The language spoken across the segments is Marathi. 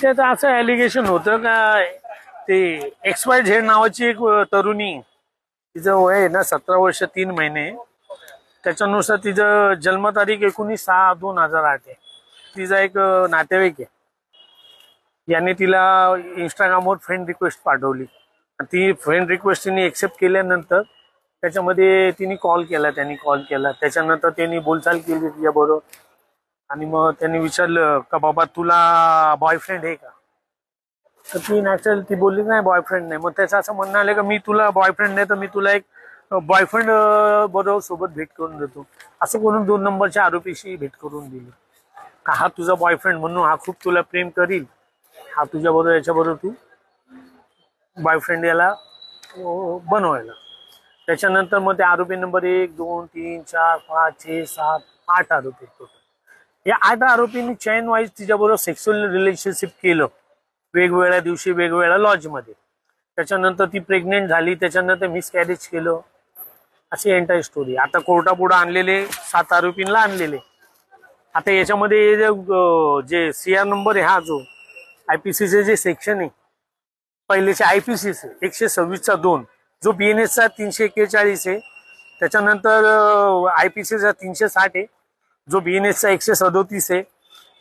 त्यात असं ॲलिगेशन होतं का ते एक्स वाय झेड नावाची एक तरुणी तिचं वय आहे ना सतरा वर्ष तीन महिने. त्याच्यानुसार तिचं जन्मतारीख एकोणीस सहा दोन हजार आठ आहे. तिचा एक नातेवाईक आहे. याने तिला इंस्टाग्रामवर फ्रेंड रिक्वेस्ट पाठवली. आणि ती फ्रेंड रिक्वेस्ट तिने एक्सेप्ट केल्यानंतर त्याच्यामध्ये तिने कॉल केला त्यांनी कॉल केला. त्याच्यानंतर त्यांनी बोलचाल केली तिच्याबरोबर. आणि मग त्यांनी विचारलं का बाबा तुला बॉयफ्रेंड आहे का? तर ती नॅचरल ती बोलली नाही बॉयफ्रेंड नाही. मग त्याचं असं म्हणणं आलं का मी तुला बॉयफ्रेंड नाही तर मी तुला एक बॉयफ्रेंड बरोबर सोबत भेट करून देतो. असं करून दोन नंबरच्या आरोपीशी भेट करून दिली. का हा तुझा बॉयफ्रेंड म्हणून हा खूप तुला प्रेम करील? हा तुझ्या बरोबर याच्याबरोबर तू बॉयफ्रेंड याला बनवायला. त्याच्यानंतर मग ते आरोपी नंबर एक दोन तीन चार पाच छे सात आठ आरोपी टोटल या आठ आरोपींनी चैन वाईज तिच्याबरोबर सेक्शुअल रिलेशनशिप केलं. वेगवेगळ्या दिवशी वेगवेगळ्या लॉजमध्ये त्याच्यानंतर ती प्रेग्नेंट झाली त्याच्यानंतर मिसकॅरेज केलं. अशी एंटायर स्टोरी आता कोर्टापुढं आणलेले सात आरोपींना आणलेले. आता याच्यामध्ये जे, सी आर नंबर आहे हा जो आय पी सीचे जे सेक्शन आहे पहिलेचे आय पी सी एकशे सव्वीसचा दोन. जो बी एन एसचा तीनशे एक्केचाळीस आहे त्याच्यानंतर आय पी सीचा तीनशे साठ आहे जो बी एन एसचा एकशे सदोतीस आहे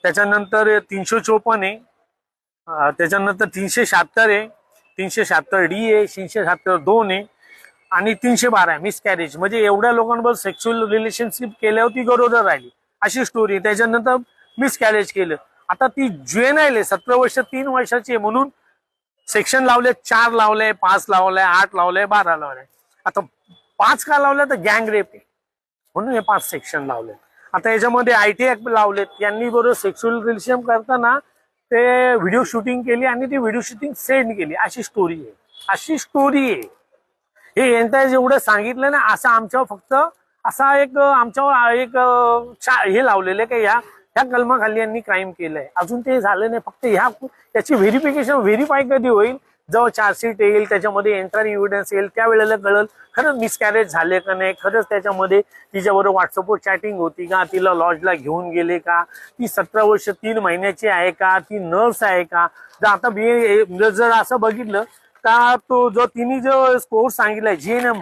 त्याच्यानंतर तीनशे चोपन्न आहे त्याच्यानंतर तीनशे शहात्तर आहे तीनशे शहात्तर डी आहे तीनशे शहात्तर दोन आहे आणि तीनशे बारा आहे मिसकॅरेज म्हणजे एवढ्या लोकांबरोबर सेक्शुअल रिलेशनशिप केल्यावर ती गरोदर राहिली. अशी स्टोरी त्याच्यानंतर मिसकॅरेज केलं. आता ती ज्युएनाईल आहे सतरा वर्ष तीन वर्षाची आहे म्हणून सेक्शन लावले चार लावले पाच लावले आठ लावले बारा लावले. आता पाच का लावले तर गँग रेप आहे. म्हणून हे पाच सेक्शन लावले आता याच्यामध्ये आय टी ॲक्ट लावलेत. यांनी बरोबर सेक्शुअल रिलेशन करताना ते व्हिडिओ शूटिंग केली आणि ती व्हिडिओ शूटिंग सेंड केली. अशी स्टोरी आहे. अशी स्टोरी आहे. हे यांचं जेवढं सांगितलं ना असं आमच्यावर फक्त असा एक आमच्यावर एक हे लावलेलं आहे की ह्या ह्या कलमाखाली यांनी क्राईम केलंय. अजून ते झालं नाही. फक्त ह्या याची व्हेरिफिकेशन व्हेरीफाय कधी होईल जेव्हा चार्जशीट येईल त्याच्यामध्ये एंटर एव्हिडन्स येईल त्यावेळेला कळल खरंच मिसकॅरेज झाले का नाही खरंच त्याच्यामध्ये तिच्याबरोबर व्हॉट्सअपवर चॅटिंग होती का तिला लॉजला घेऊन गेले का ती सतरा वर्ष तीन महिन्याची आहे का ती नर्स आहे का? जर आता बी जर असं बघितलं तर तो जो तिने जो कोर्स सांगितलाय एम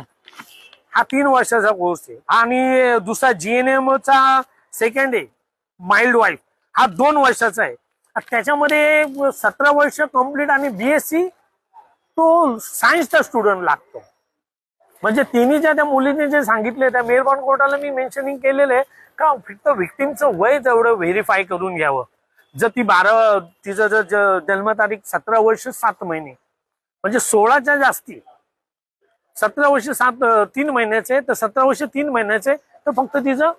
हा तीन वर्षाचा कोर्स आहे. आणि दुसरा जी एन चा सेकंड आहे माइल्ड वाईफ हा दोन वर्षाचा आहे. त्याच्यामध्ये सतरा वर्ष कंप्लीट आणि बी एस सी तो सायन्सचा स्टुडंट लागतो. म्हणजे तिने ज्या त्या मुलीने जे सांगितले त्या मेरबॉन कोर्टाला मी मेन्शनिंग केलेलं आहे का फक्त व्हिक्टीमचं वय तेवढं व्हेरीफाय करून घ्यावं. जर ती बारा तिचं जर जन्मतारीख सतरा वर्ष सात महिने. म्हणजे सोळाच्या जास्ती. सतरा वर्ष सात तीन महिन्याचे तर सतरा वर्ष तीन महिन्याचे तर फक्त तिचं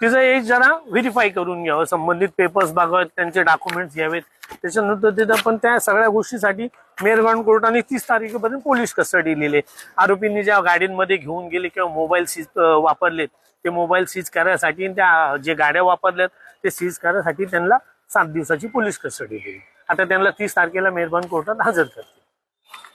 तिचं एज जरा व्हेरीफाय करून घ्यावं. संबंधित पेपर्स बघावेत त्यांचे डॉक्युमेंट्स घ्यावेत. त्याच्यानंतर तिथं पण त्या सगळ्या गोष्टीसाठी मेहरबान कोर्टाने तीस तारखेपर्यंत पोलीस कस्टडी लिहिले. आरोपींनी ज्या गाडींमध्ये घेऊन गेले किंवा मोबाईल सीज वापरलेत ते मोबाईल सीज करायसाठी आणि त्या जे गाड्या वापरल्यात ते सीज करायसाठी त्यांना सात दिवसाची पोलीस कस्टडी दिली. आता त्यांना तीस तारखेला मेहरबान कोर्टात हजर करतात